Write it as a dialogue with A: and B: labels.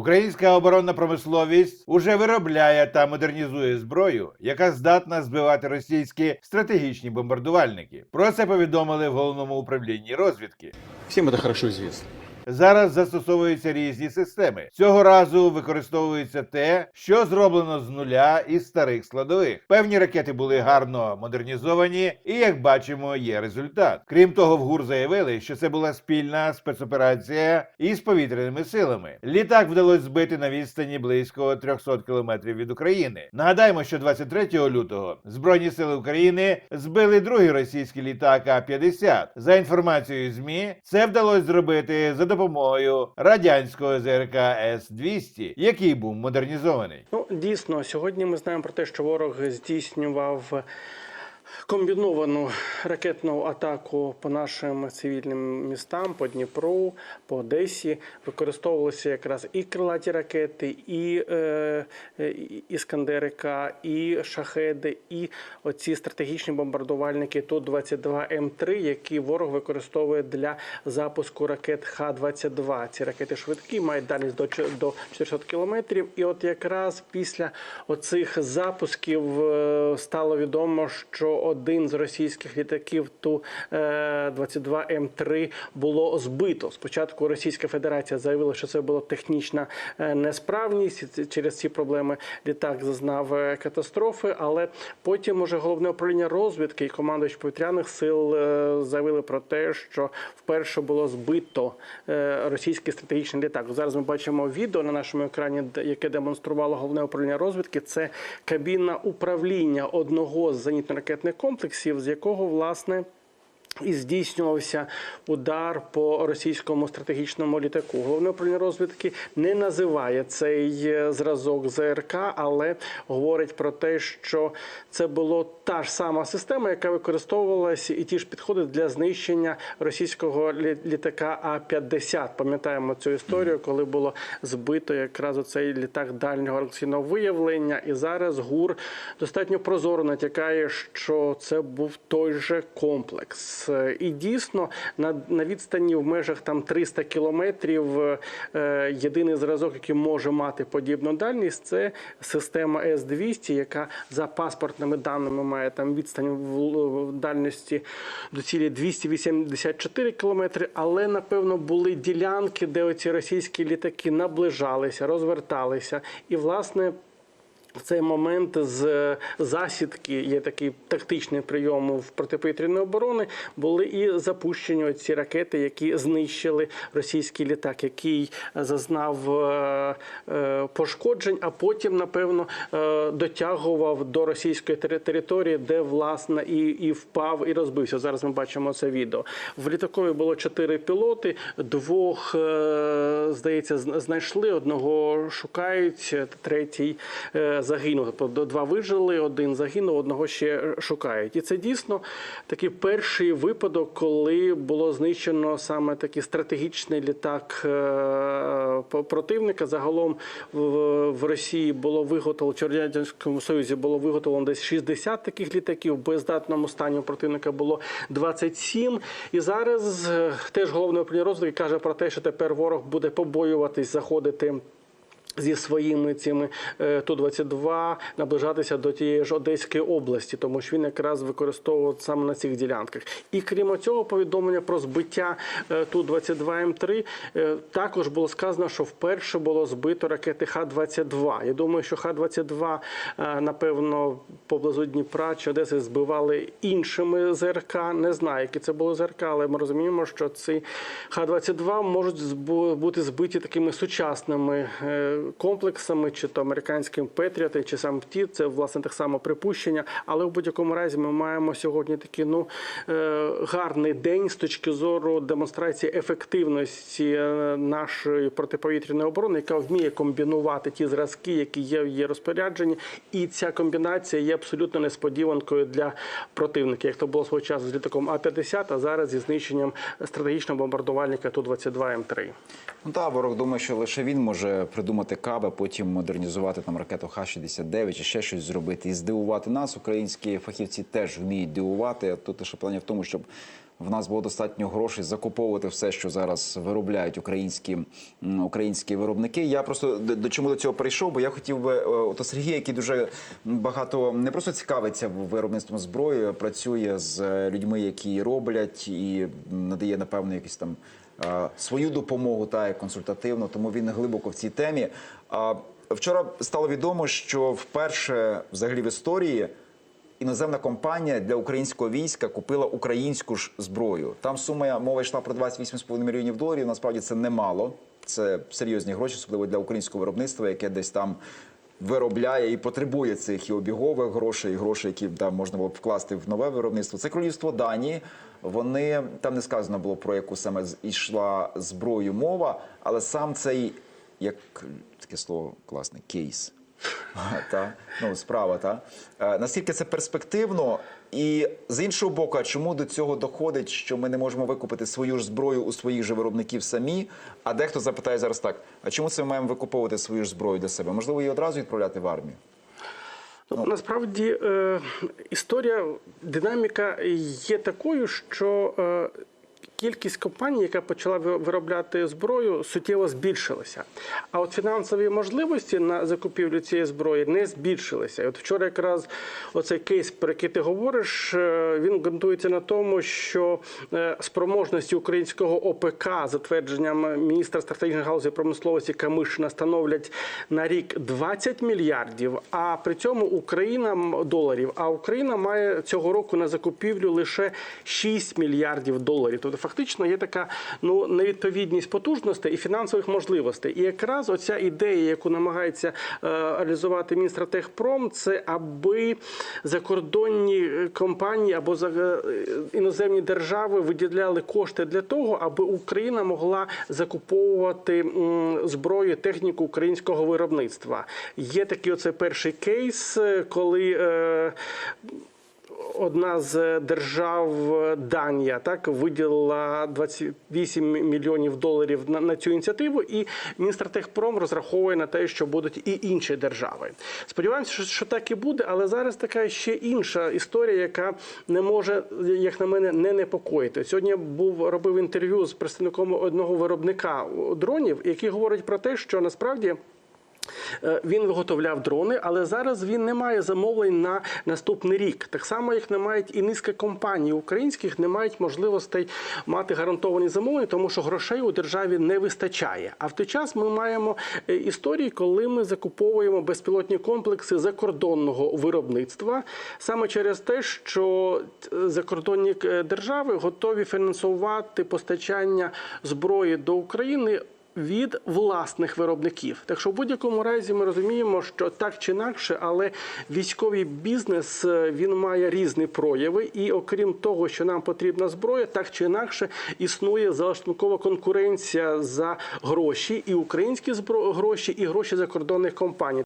A: Українська оборонна промисловість уже виробляє та модернізує зброю, яка здатна збивати російські стратегічні бомбардувальники. Про це повідомили в головному управлінні розвідки.
B: Всім це хорошо известно.
A: Зараз застосовуються різні системи. Цього разу використовується те, що зроблено з нуля із старих складових. Певні ракети були гарно модернізовані, і як бачимо, є результат. Крім того, в ГУР заявили, що це була спільна спецоперація із повітряними силами. Літак вдалося збити на відстані близько 300 кілометрів від України. Нагадаємо, що 23 лютого Збройні сили України збили другий російський літак А-50. За інформацією ЗМІ, це вдалося зробити за допомогою радянського ЗРК С-200, який був модернізований.
C: Ну, дійсно, сьогодні ми знаємо про те, що ворог здійснював комбіновану ракетну атаку по нашим цивільним містам, по Дніпру, по Одесі. Використовувалися якраз і крилаті ракети, і е, Іскандерика, і шахеди, і оці стратегічні бомбардувальники Ту-22М3, які ворог використовує для запуску ракет Х-22. Ці ракети швидкі, мають дальність до 400 кілометрів. І от якраз після оцих запусків е, стало відомо, що один з російських літаків Ту-22М3 було збито. Спочатку Російська Федерація заявила, що це була технічна е, несправність. Через ці проблеми літак зазнав е, катастрофи. Але потім уже головне управління розвідки і командувач повітряних сил е, заявили про те, що вперше було збито російський стратегічний літак. Зараз ми бачимо відео на нашому екрані, яке демонструвало головне управління розвідки. Це кабіна управління одного з зенітно-ракетних комплексів, з якого власне. І здійснювався удар по російському стратегічному літаку. Головне управління розвідки не називає цей е, зразок ЗРК, але говорить про те, що це була та ж сама система, яка використовувалася, і ті ж підходи для знищення російського лі- літака А-50. Пам'ятаємо цю історію, коли було збито якраз оцей літак дальнього радіаційного виявлення. І зараз ГУР достатньо прозоро натякає, що це був той же комплекс. Е, І дійсно на, на відстані в межах там 300 кілометрів е, єдиний зразок, який може мати подібну дальність, це система С-200, яка за паспортними даними має там відстань в дальності до цілі 284 кілометри. Але напевно були ділянки, де оці російські літаки наближалися, розверталися, і власне. В цей момент з е, засідки є такий тактичний прийом в протиповітряної оборони. Були і запущені ці ракети, які знищили російський літак, який зазнав е, е, пошкоджень, а потім, напевно, е, дотягував до російської тери- території, де власне і, і впав, і розбився. Зараз ми бачимо це відео. В літакові було чотири пілоти, двох е, здається, знайшли, одного шукають, третій загинув. Тобто два вижили, один загинув, одного ще шукають. І це дійсно такий перший випадок, коли було знищено саме такий стратегічний літак е, противника. Загалом в, Росії було виготовлено, в Радянському Союзі було виготовлено десь 60 таких літаків. В боєздатному стані у противника було 27. І зараз е, теж головне управління розвідки каже про те, що тепер ворог буде побоюватись заходити. Зі своїми цими е, Ту-22 наближатися до тієї ж Одеської області, тому що він якраз використовував саме на цих ділянках. І крім цього, повідомлення про збиття е, Ту-22М3 е, також було сказано, що вперше було збито ракети Х-22. Я думаю, що Х-22, е, напевно, поблизу Дніпра чи Одеси збивали іншими ЗРК. Не знаю, які це були ЗРК, але ми розуміємо, що ці Х-22 можуть бути збиті такими сучасними комплексами, чи то американським Петріоти, чи сам ті. Це власне так само припущення. Але в будь-якому разі ми маємо сьогодні такий ну е, гарний день з точки зору демонстрації ефективності е, нашої протиповітряної оборони, яка вміє комбінувати ті зразки, які є в її розпорядженні, і ця комбінація є абсолютно несподіванкою для противника, як то було свого часу з літаком А-50, а зараз зі знищенням стратегічного бомбардувальника Ту-22М3.
D: Ну та ворог думає, що лише він може придумати
B: замовити каби, потім модернізувати там ракету Х-69 чи ще щось зробити і здивувати нас. Українські фахівці теж вміють дивувати. Тут лише питання в тому, щоб в нас було достатньо грошей закуповувати все, що зараз виробляють українські, українські виробники. Я просто до, чому до цього прийшов, бо я хотів би е, от Сергія, який дуже багато не просто цікавиться виробництвом зброї, працює з е, людьми, які її роблять, і надає напевно якісь там е, свою допомогу та як консультативну, тому він глибоко в цій темі. А вчора стало відомо, що вперше взагалі в історії іноземна компанія для українського війська купила українську ж зброю. Там сума мова йшла про 28,5 мільйонів доларів. Насправді це немало. Це серйозні гроші, особливо для українського виробництва, яке десь там. Виробляє і потребує цих і обігових грошей, і грошей, які да, можна було б вкласти в нове виробництво. Це королівство Данії. Вони там не сказано було про яку саме йшла зброю мова, але сам цей як таке слово класне кейс. Та, ну, справа, та. Е, наскільки це перспективно? І з іншого боку, а чому до цього доходить, що ми не можемо викупити свою ж зброю у своїх же виробників самі? А дехто запитає зараз так: а чому це ми маємо викуповувати свою ж зброю для себе? Можливо, її одразу відправляти в армію?
C: Ну, насправді е, історія, динаміка є такою, що е, кількість компаній, яка почала виробляти зброю, суттєво збільшилася. А от фінансові можливості на закупівлю цієї зброї не збільшилися. І от вчора якраз оцей кейс, про який ти говориш, е, він ґрунтується на тому, що е, спроможності українського ОПК, за твердженням міністра стратегічної галузі промисловості Камишина, становлять на рік 20 мільярдів, а при цьому Україна доларів. А Україна має цього року на закупівлю лише 6 мільярдів доларів. Тобто, фактично є така ну невідповідність потужностей і фінансових можливостей. І якраз оця ідея, яку намагається е, реалізувати Мінстратегпром, це аби закордонні е, компанії або за е, іноземні держави виділяли кошти для того, аби Україна могла закуповувати зброю, техніку українського виробництва. Є такий оце перший кейс, коли. Е, Одна з держав е, Данія так виділила 28 мільйонів доларів на, на цю ініціативу, і Мінстратегпром розраховує на те, що будуть і інші держави. Сподіваємося, що, що так і буде, але зараз така ще інша історія, яка не може, як на мене, не непокоїти. Сьогодні був робив інтерв'ю з представником одного виробника дронів, який говорить про те, що насправді. Е, Він виготовляв дрони, але зараз він не має замовлень на наступний рік. Так само, як не мають і низка компаній українських, не мають можливостей мати гарантовані замовлення, тому що грошей у державі не вистачає. А в той час ми маємо е, історії, коли ми закуповуємо безпілотні комплекси закордонного виробництва саме через те, що е, закордонні держави готові фінансувати постачання зброї до України від власних виробників. Так що в будь-якому разі ми розуміємо, що так чи інакше, але військовий бізнес е, він має різні прояви, і окрім того, що нам потрібна зброя, так чи інакше існує залаштункова конкуренція за гроші, і українські гроші, і гроші закордонних компаній.